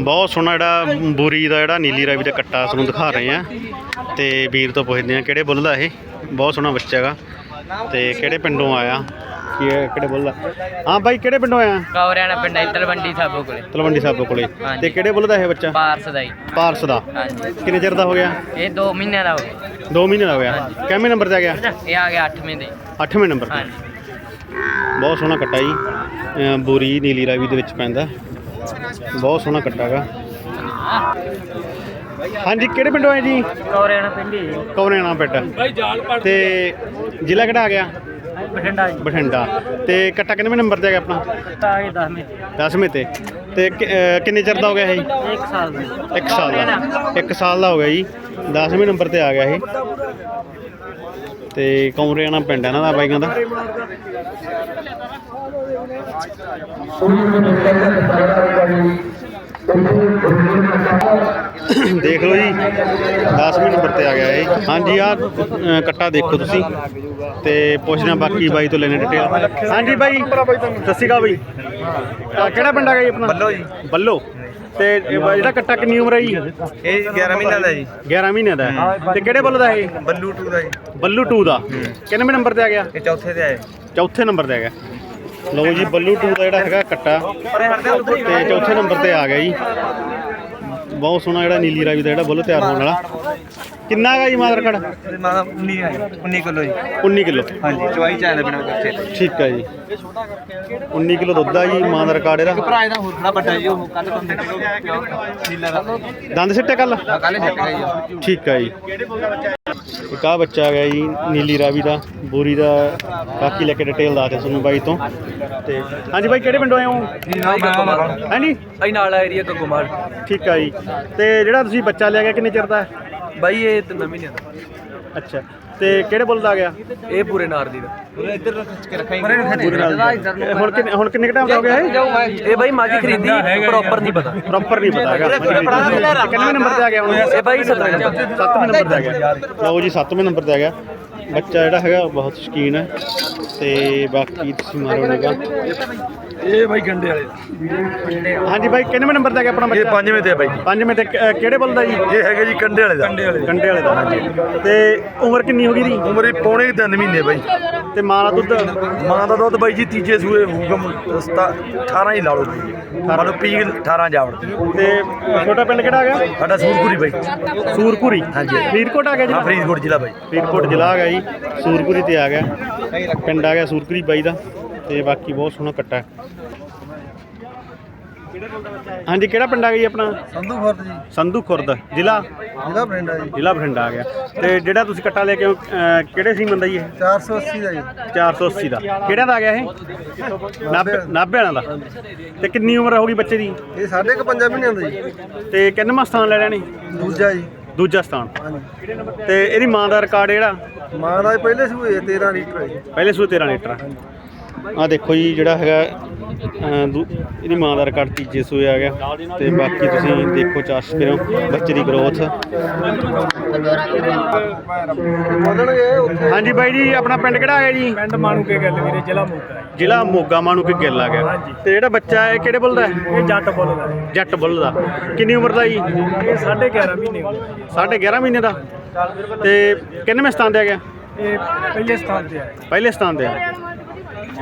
ਬਹੁਤ ਸੋਹਣਾ ਜਿਹੜਾ ਬੂਰੀ ਦਾ ਜਿਹੜਾ ਨੀਲੀ ਰਾਵੀ ਦਾ ਕੱਟਾ ਤੁਹਾਨੂੰ ਦਿਖਾ ਰਹੇ ਆ ਤੇ ਵੀਰ ਤੋਂ ਪੁੱਛਦੇ ਆ ਕਿਹੜੇ ਬੁੱਲ ਦਾ ਇਹ? ਬਹੁਤ ਸੋਹਣਾ ਬੱਚਾ ਹੈਗਾ। ਤੇ ਕਿਹੜੇ ਪਿੰਡੋਂ ਆਇਆ? ਕੀ ਇਹ ਕਿਹੜੇ ਬੁੱਲ ਦਾ? ਹਾਂ ਬਾਈ ਕਿਹੜੇ ਪਿੰਡੋਂ ਆਇਆ? ਕੌਰਿਆਣਾ ਪਿੰਡ ਹੈ ਤਲਵੰਡੀ ਸਾਬੋ ਕੋਲੇ। ਤਲਵੰਡੀ ਸਾਹਿਬ ਕੋਲੇ। ਹਾਂਜੀ। ਤੇ ਕਿਹੜੇ ਬੁੱਲ ਦਾ ਇਹ ਬੱਚਾ? ਪਾਰਸ ਦਾ ਹੀ ਪਾਰਸ ਦਾ। ਹਾਂਜੀ। ਕਿੰਨੇ ਚਿਰ ਦਾ ਹੋ ਗਿਆ? ਇਹ 2 ਮਹੀਨਿਆਂ ਦਾ ਹੋ ਗਿਆ। 2 ਮਹੀਨੇ ਦਾ ਹੋ ਗਿਆ। ਕਿੰਨੇ ਨੰਬਰ ਤੇ ਆ ਗਿਆ? ਇਹ ਆ ਗਿਆ 8ਵੇਂ ਦੇ। 8ਵੇਂ ਨੰਬਰ ਤੇ। ਹਾਂਜੀ। ਬਹੁਤ ਸੋਹਣਾ ਕੱਟਾ ਜੀ। ਅਹ ਬੂਰੀ ਨੀਲੀ ਰਾਵੀ ਦੇ ਵਿੱਚ ਪੈਂਦਾ। ਬਹੁਤ ਸੋਹਣਾ ਕੱਟਾ ਹੈਗਾ। ਹਾਂਜੀ ਕਿਹੜੇ ਪਿੰਡੋਂ ਆਏ ਜੀ? ਕੌਰਿਆਣਾ ਪਿੰਡ ਹੀ ਕੌਰੇਣਾ ਪਿੰਡ। ਤੇ ਜ਼ਿਲ੍ਹਾ ਕਿਹੜਾ ਆ ਗਿਆ? ਬਠਿੰਡਾ ਜੀ। ਬਠਿੰਡਾ। ਤੇ ਕੱਟਾ ਕਿੰਨਵੇਂ ਨੰਬਰ ਤੇ ਆ ਗਿਆ ਆਪਣਾ ਆ ਗਿਆ 10ਵੇਂ 10ਵੇਂ ਤੇ। ਤੇ ਕਿੰਨੇ ਚਿਰ ਦਾ ਹੋ ਗਿਆ ਇਹ? 1 ਸਾਲ ਦਾ। 1 ਸਾਲ ਦਾ। 1 ਸਾਲ ਦਾ ਹੋ ਗਿਆ ਜੀ। 10ਵੇਂ ਨੰਬਰ ਤੇ ਆ ਗਿਆ ਇਹ। ਤੇ ਕੌਰੇਣਾ ਪਿੰਡ ਹੈ ਇਹਨਾਂ ਦਾ ਬਾਈਆਂ ਦਾ? ਦੇਖ ਲਓ ਜੀ 10ਵੇਂ ਨੰਬਰ ਤੇ ਆ ਗਿਆ ਇਹ। ਹਾਂਜੀ ਆ ਕੱਟਾ ਦੇਖੋ ਤੁਸੀਂ ਤੇ ਪੁੱਛਣਾ ਬਾਕੀ ਬਾਈ ਤੋਂ ਲੈਣੇ ਡਿਟੇਲ ਹਾਂਜੀ ਬਾਈ ਸਤਿ ਸ਼੍ਰੀ ਅਕਾਲ ਬਾਈ। ਕਿਹੜਾ ਪਿੰਡ ਆ ਗਿਆ ਜੀ ਆਪਣਾ? ਬੱਲੋ ਜੀ। ਬੱਲੋ। ਤੇ ਇਹ ਬ- ਜਿਹੜਾ ਕੱਟਾ ਕਿੰਨੀ ਉਮਰ ਹੈ ਜੀ? ਇਹ 11 ਮਹੀਨਿਆਂ ਦਾ ਜੀ। 11 ਮਹੀਨਿਆਂ ਦਾ ਹੈ। ਤੇ ਕਿਹੜੇ ਬੱਲ ਦਾ ਇਹ? ਬੱਲੂ 2 ਦਾ ਜੀ। ਬੱਲੂ 2 ਦਾ। ਕਿੰਨਵੇਂ ਨੰਬਰ ਤੇ ਆ ਗਿਆ? ਇਹ ਚੌਥੇ ਤੇ ਆਏ ਚੌਥੇ ਨੰਬਰ ਤੇ ਆ ਗਿਆ। ਲਓ ਜੀ ਬੱਲੂ 2 ਦਾ ਜਿਹੜਾ ਹੈਗਾ ਕੱਟਾ। ਤੇ ਚੌਥੇ ਨੰਬਰ ਤੇ ਆ ਗਿਆ ਜੀ। ਬਹੁਤ ਸੋਹਣਾ ਜਿਹੜਾ ਨੀਲੀ ਰਾਵੀ ਦਾ ਜਿਹੜਾ ਬੁੱਲ ਤਿਆਰ ਹੋਣ ਵਾਲਾ। ਕਿੰਨਾ ਹੈਗਾ ਜੀ ਮਾਦਰ ਕੜ ਮਾਦਾ 19 ਹੈ 19 ਕਿਲੋ ਜੀ। 19 ਕਿਲੋ। ਹਾਂਜੀ ਚਵਾਈ ਚਾਹ ਦੇ ਬਿਨਾ ਕੱਚੇ ਠੀਕ ਹੈ ਜੀ। 19 ਕਿਲੋ ਦੁੱਧ ਆ ਜੀ ਮਾਂ ਦਾ ਰਿਕਾਰਡ ਇਹਦਾ ਭਰਾ ਇਹਦਾ ਹੋਰ ਖੜਾ ਵੱਡਾ ਜੀ ਉਹ ਕੱਲ ਤੋਂ ਨੀਲਾ ਦਾ। ਦੰਦ ਸਿੱਟੇ ਕੱਲ ਕੱਲ ਛੱਡ ਗਿਆ ਜੀ। ਠੀਕ ਹੈ ਜੀ। ਇੱਕ ਆਹ ਬੱਚਾ ਆ ਗਿਆ ਜੀ ਨੀਲੀ ਰਾਵੀ ਦਾ ਬੂਰੀ ਦਾ। ਬਾਕੀ ਲੈ ਕੇ ਡਿਟੇਲ ਦੱਸ ਦੇ ਤੁਹਾਨੂੰ ਬਾਈ ਤੋਂ। ਤੇ ਹਾਂਜੀ ਬਾਈ ਕਿਹੜੇ ਪਿੰਡੋਂ ਆਏ ਹੋ? ਹਾਂਜੀ? ਅਸੀਂ ਨਾਲ ਏਰੀਆ ਗੱਗੋਮਾਲ ਠੀਕ ਆ ਜੀ। ਤੇ ਜਿਹੜਾ ਤੁਸੀਂ ਬੱਚਾ ਲਿਆ ਗਿਆ ਕਿੰਨੇ ਚਿਰ ਦਾ ਹੈ? ਬਾਈ ਇਹ ਤਿੰਨ ਮਹੀਨਿਆਂ ਦਾ ਅੱਛਾ ਤੇ ਕਿਹੜੇ ਬੁੱਲ ਦਾ ਆ ਗਿਆ? ਇਹ ਪੂਰੇ ਨਾਰ ਦੀ ਦਾ। ਇੱਧਰ ਖਿੱਚ ਕੇ ਰੱਖਾਂਗੇ ਬੂਰੀ ਨਾਲ ਦਾ। ਇਹ ਹੁਣ ਕਿੰਨੇ ਹੁਣ ਕਿੰਨੇ ਟਾਈਮ ਦਾ ਹੋ ਗਿਆ ਇਹ? ਇਹ। ਬਾਈ ਮਾਜੀ ਖਰੀਦੀ ਪ੍ਰੋਪਰ ਨਹੀਂ ਪਤਾ। ਪ੍ਰੋਪਰ ਨਹੀਂ ਪਤਾ ਹੈਗਾ। ਕਿੰਨੇ ਨੰਬਰ ਤੇ ਆ ਗਿਆ ਹੁਣ? ਇਹ ਬਾਈ 17 ਨੰਬਰ 7ਵੇਂ ਨੰਬਰ ਤੇ ਆ ਗਿਆ। ਲਓ ਜੀ 7ਵੇਂ ਨੰਬਰ ਤੇ ਆ ਗਿਆ। ਬੱਚਾ ਜਿਹੜਾ ਹੈਗਾ ਬਹੁਤ ਸ਼ਕੀਨ ਹੈ ਤੇ ਬਾਕੀ ਤੁਸੀਂ ਮਾਰੋ ਨਿਗਾ ਇਹ ਬਾਈ ਗੰਡੇ ਵਾਲੇ। ਹਾਂਜੀ ਬਾਈ ਕਿੰਨਵੇਂ ਨੰਬਰ ਆ ਗਿਆ ਆਪਣਾ ਇਹ ਬੱਚਾ ਪੰਜਵੇਂ ਤੇ ਆ ਬਾਈ। ਪੰਜਵੇਂ ਤੇ ਕਿ- ਕਿਹੜੇ ਬੁੱਲ ਦਾ ਜੀ? ਇਹ ਹੈਗੇ ਜੀ ਕੰਡੇ ਵਾਲੇ ਦਾ। ਕੰਡੇ ਵਾਲੇ ਕੰਡੇ ਵਾਲੇ ਦਾ ਹਾਂਜੀ। ਤੇ ਉਮਰ ਕਿੰਨੀ ਹੋ ਗਈ ਦੀ? ਉਮਰ ਇਹ ਪੌਣੇ 3 ਮਹੀਨੇ ਬਾਈ। ਤੇ ਮਾਂ ਦਾ ਦੁੱਧ? ਮਾਂ ਦਾ ਦੁੱਧ ਬਾਈ ਜੀ ਤੀਜੇ ਸੂਏ ਸਤਾ- 18 ਹੀ ਲਾ ਲਓ ਜੀ 18 ਪੀ 18 ਜਾਵੜ। ਤੇ ਛੋਟਾ ਪਿੰਡ ਕਿਹੜਾ ਗਿਆ ਸਾਡਾ ਸੂਰਪੁਰੀ ਬਾਈ। ਸੂਰਪੁਰੀ? ਹਾਂਜੀ। ਫਰੀਦਕੋਟ ਆ ਗਿਆ ਜੀ? ਹਾਂ ਫਰੀਦਕੋਟ ਜ਼ਿਲ੍ਹਾ ਬਾਈ। ਫਰੀਦਕੋਟ ਜ਼ਿਲ੍ਹਾ ਆ ਗਿਆ ਸੂਰਪੁਰੀ ਤੇ ਆ ਗਿਆ। ਪਿੰਡ ਆ ਗਿਆ ਸੂਰਪੁਰੀ ਬਾਈ ਦਾ ਤੇ ਬਾਕੀ ਬਹੁਤ ਸੋਹਣਾ ਕੱਟਾ ਹੈ। ਹਾਂਜੀ ਕਿਹੜਾ ਪਿੰਡ ਆ ਗਿਆ ਜੀ ਆਪਣਾ? ਸੰਧੂ ਫਰਦ ਜੀ। ਸੰਧੂ ਖੁਰਦ ਜ਼ਿਲ੍ਹਾ? ਜ਼ਿਲ੍ਹਾ ਬਰਿੰਡਾ ਜੀ। ਜ਼ਿਲ੍ਹਾ ਬਠਿੰਡਾ ਆ ਗਿਆ। ਤੇ ਜਿਹੜਾ ਤੁਸੀਂ ਕੱਟਾ ਲੈ ਕੇ ਹੋ, ਅਹ, ਕਿਹੜੇ ਸੀ ਮੰਦਾ ਜੀ ਇਹ? 480 ਦਾ ਜੀ। 480 ਦਾ। ਕਿਹੜਾ ਦਾ ਆ ਗਿਆ ਇਹ? ਨਾਭੇ ਨਾਭੇ ਵਾਲਿਆਂ ਦਾ। ਤੇ ਕਿੰਨੀ ਉਮਰ ਹੋ ਗਈ ਬੱਚੇ ਦੀ? ਇਹ ਸਾਢੇ ਕੁ ਪੰਜਾਂ ਮਹੀਨਿਆਂ ਦਾ। ਜੀ ਤੇ ਕਿੰਨਵਾਂ ਸਥਾਨ ਲੈ ਲੈਣੇ? ਦੂਜਾ ਜੀ। ਦੂਜਾ ਸਥਾਨ। ਹਾਂਜੀ। ਤੇ ਇਹਦੀ ਮਾਂ ਦਾ ਰਿਕਾਰਡ ਜਿਹੜਾ? ਮਾਂ ਦਾ ਪਹਿਲੇ ਸੂਏ 13 ਲੀਟਰ ਹੈ ਪਹਿਲੇ ਸੂ 13 ਲੀਟਰ ਆ। ਦੇਖੋ ਜੀ ਜਿਹੜਾ ਹੈਗਾ ਦੂ- ਇਹਦੀ ਮਾਂ ਦਾ ਰਿਕਾਰਡ ਤੀਜੇ ਸੂਏ ਆ ਗਿਆ। ਤੇ ਬਾਕੀ ਤੁਸੀਂ ਦੇਖੋ ਚਾਰਜ ਕਰੋ ਬੱਚੇ ਦੀ ਗਰੋਥ ਉੱਥੇ ਹਾਂਜੀ ਬਾਈ ਜੀ ਆਪਣਾ ਪਿੰਡ ਕਿਹੜਾ ਆ ਗਿਆ ਜੀ? ਪਿੰਡ ਮਾਣੂ ਕੇ ਗੱਲ ਵੀਰੇ ਜ਼ਿਲ੍ਹਾ ਮੋਗਾ ਜ਼ਿਲ੍ਹਾ ਮੋਗਾ ਮਾਣੂ ਕੇ ਗਿੱਲ ਆ ਗਿਆ। ਤੇ ਜਿਹੜਾ ਬੱਚਾ ਹੈ ਕਿਹੜੇ ਬੁੱਲ ਦਾ ਹੈ? ਇਹ ਜੱਟ ਬੋਲਦਾ ਜੱਟ ਬੁੱਲ ਦਾ। ਕਿੰਨੀ ਉਮਰ ਦਾ ਜੀ? ਇਹ 11.5 ਮਹੀਨੇ ਹੋ ਗਏ ਸਾਢੇ 11 ਮਹੀਨੇ ਦਾ। ਤੇ ਕਿੰਨਵੇਂ ਸਥਾਨ ਤੇ ਆ ਗਿਆ? ਇਹ ਪਹਿਲੇ ਸਥਾਨ ਤੇ ਹੈ ਪਹਿਲੇ ਸਥਾਨ ਤੇ ਆ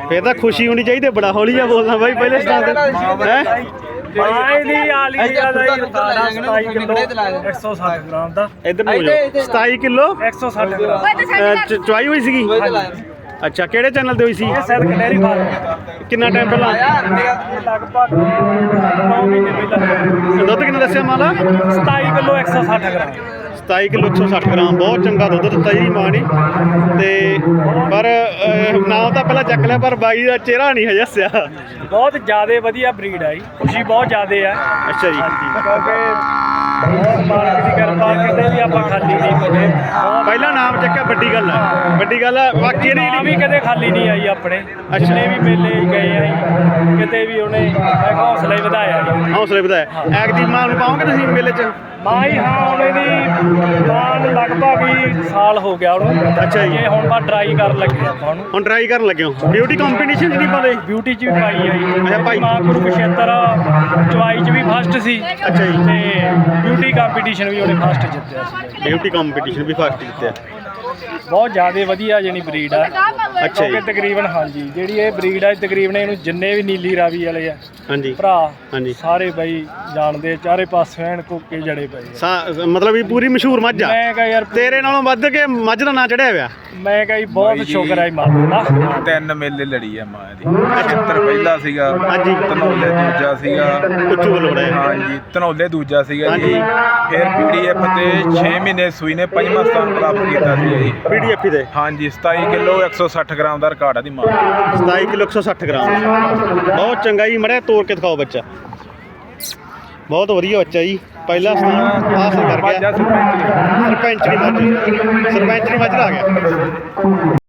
ਫੇਰ ਤਾਂ ਖੁਸ਼ੀ ਹੋਣੀ ਚਾਹੀਦੀ ਹੈ, ਬੜਾ ਹੌਲੀ ਜਿਹਾ ਬੋਲਦਾ ਬਾਈ ਪਹਿਲੇ ਤੇ ਹੈ? ਬਾਈ ਦੀ ਆਲੀ ਦਾ ਹੀ 27 ਕਿਲੋ 160 ਗ੍ਰਾਮ ਦਾ। ਇਧਰ ਨੂੰ ਹੋ ਜਾਓ। 27 ਕਿਲੋ? 160 ਗ੍ਰਾਮ ਅਹ, ਚ- ਚੁਆਈ ਹੋਈ ਸੀਗੀ? ਅੱਛਾ ਕਿਹੜੇ ਚੈਨਲ ਤੇ ਹੋਈ ਸੀ? ਇਹ ਸੈਦ ਕਟੇਰੀ ਫਾਰਮ ਕਿੰਨਾ ਟਾਈਮ ਪਹਿਲਾਂ? ਲਗਭਗ 9 ਮਹੀਨੇ ਪਹਿਲਾਂ। ਦੁੱਧ ਕਿੰਨਾ ਦੱਸਿਆ ਮਾਲਾ? 27 ਕਿਲੋ 160 ਗ੍ਰਾਮ। 27 ਕਿਲੋ 160 ਗ੍ਰਾਮ ਬਹੁਤ ਚੰਗਾ ਦੁੱਧ ਦਿੱਤਾ ਜੀ ਮਾਂ ਨੇ ਤੇ ਪਰ ਨਾਮ ਤਾਂ ਪਹਿਲਾਂ ਚੱਕ ਲਿਆ ਪਰ ਬਾਈ ਦਾ ਚਿਹਰਾ ਨਹੀਂ ਹਜੇ ਹੱਸਿਆ ਬਹੁਤ ਜ਼ਿਆਦਾ ਵਧੀਆ ਬਰੀਡ ਹੈ ਜੀ। ਖੁਸ਼ੀ ਬਹੁਤ ਜ਼ਿਆਦਾ ਹੈ ਅੱਛਾ ਜੀ। ਕਿਉਂਕਿ ਮਾਲਕ ਦੀ ਕਿਰਪਾ ਕਿਤੇ ਵੀ ਆਪਾਂ ਖਾਲੀ ਨਹੀਂ ਬਹੁਤ ਪਹਿਲਾ ਨਾਮ ਚੱਕਿਆ ਵੱਡੀ ਗੱਲ ਹੈ ਵੱਡੀ ਗੱਲ ਹੈ ਬਾਕੀ ਨਾਮ ਵੀ ਜਿਹੜੀ ਕਦੇ ਖਾਲੀ ਨਹੀਂ ਆਈ ਆਪਣੇ। ਅੱਛਾ। ਪਿਛਲੇ ਵੀ ਮੇਲੇ ਗਏ ਆ ਜੀ। ਕਿਤੇ ਵੀ ਉਹਨੇ ਹੌਸਲਾ ਵਧਾਇਆ ਜੀ। ਹੌਸਲੇ ਵਧਾਇਆ। ਐਕ ਦੀ ਮਾਂ ਨੂੰ ਪਾਓਗੇ ਤੁਸੀਂ ਮੇਲੇ 'ਚ? ਮਾਈ ਹਾਂ ਉਹਨੇ ਦੀ ਮਾਨ ਲਗਭਗ ਹੀ ਸਾਲ ਹੋ ਗਿਆ ਉਹਨੂੰ। ਅੱਛਾ ਜੀ। ਇਹ ਹੁਣ ਬਾ ਟਰਾਈ ਕਰਨ ਲੱਗੇ ਆਪਾਂ ਉਹਨੂੰ। ਹੁਣ ਟਰਾਈ ਕਰਨ ਲੱਗੇ ਹੋ। ਬਿਊਟੀ ਕੰਪੀਟੀਸ਼ਨ ਨਹੀਂ ਪਾਉਂਦੇ? ਬਿਊਟੀ ਚ ਵੀ ਪਾਈ ਆ ਜੀ। ਅੱਛਾ, ਭਾਈ। ਮਾਂ ਗੁਰੂ ਬਸ਼ੇਤਰ ਚਵਾਈ ਚ ਵੀ ਫਸਟ ਸੀ। ਅੱਛਾ ਜੀ। ਤੇ ਬਿਊਟੀ ਕੰਪੀਟੀਸ਼ਨ ਵੀ ਉਹਨੇ ਫਸਟ ਜਿੱਤਿਆ ਸੀ। ਬਿਊਟੀ ਕੰਪੀਟੀਸ਼ਨ ਵੀ ਫਸਟ ਜਿੱਤਿਆ। ਬਹੁਤ ਜ਼ਿਆਦਾ ਵਧੀਆ ਜਿਹੜੀ ਬਰੀਡ ਆ। ਅੱਛਾ ਜੀ। ਕਿਉਂਕਿ ਤਕਰੀਬਨ ਹਾਂਜੀ ਜਿਹੜੀ ਇਹ ਬਰੀਡ ਆ ਤਕਰੀਬਨ ਇਹਨੂੰ ਜਿੰਨੇ ਵੀ ਨੀਲੀ ਰਾਵੀ ਵਾਲੇ ਆ ਹਾਂਜੀ। ਭਰਾ ਹਾਂਜੀ। ਸਾਰੇ ਬਈ ਜਾਣਦੇ ਆ, ਚਾਰੇ ਪਾਸੇ ਐਨ ਕੋਕੇ ਜੜੇ ਪਏ ਆ। ਸਾ- ਮਤਲਬ ਇਹ ਪੂਰੀ ਮਸ਼ਹੂਰ ਮੱਝ ਆ। ਮੈਂ ਕਹਾਂ ਯਾਰ ਤੇਰੇ ਨਾਲੋਂ ਵੱਧ ਕੇ ਮੱਝ ਦਾ ਨਾਂ ਚੜਿਆ ਹੋਇਆ। ਮੈਂ ਕਹਾਂ ਜੀ ਬਹੁਤ ਸ਼ੁਕਰ ਹੈ ਮਾਲਕ ਦਾ। ਤਿੰਨ ਮੇਲੇ ਲੜੀ ਆ ਮਾਂ ਦੀ ਚਿੱਤਰ ਪਹਿਲਾ ਸੀਗਾ ਹਾਂਜੀ। ਧਨੌਲੇ ਦੂਜਾ ਸੀਗਾ। ਉੱਚੂ ਬੋਲ ਬੜਾ ਹਾਂਜੀ ਧਨੌਲੇ ਦੂਜਾ ਸੀਗਾ ਜੀ। ਫਿਰ ਪੀਡੀਐਫ ਤੇ 6 ਮਹੀਨੇ ਸੂਈ ਨੇ ਪੰਜਵਾਂ ਸਥਾਨ ਪ੍ਰਾਪਤ ਕੀਤਾ ਸੀਗਾ ਜੀ। ਪੀਡੀਐਫ ਦੇ? ਹਾਂਜੀ 27 ਕਿਲੋ 160 ਗ੍ਰਾਮ ਦਾ ਰਿਕਾਰਡ ਆ ਦੀ ਮਾਂ। ਦਾ। 27 ਕਿਲੋ 160 ਗ੍ਰਾਮ। ਬਹੁਤ ਚੰਗਾ ਜੀ ਮੜਿਆ ਤੋੜ ਕੇ ਦਿਖਾਓ ਬੱਚਾ। ਬਹੁਤ ਵਧੀਆ ਬੱਚਾ ਜੀ। ਪਹਿਲਾ ਸਥਾਨ ਹਾਸਲ ਕਰ ਗਿਆ। ਸਰਪੰਚ। ਦੀ। ਮੱਝ ਸਰਪੰਚ ਦੀ ਮੱਝ ਆ ਗਿਆ।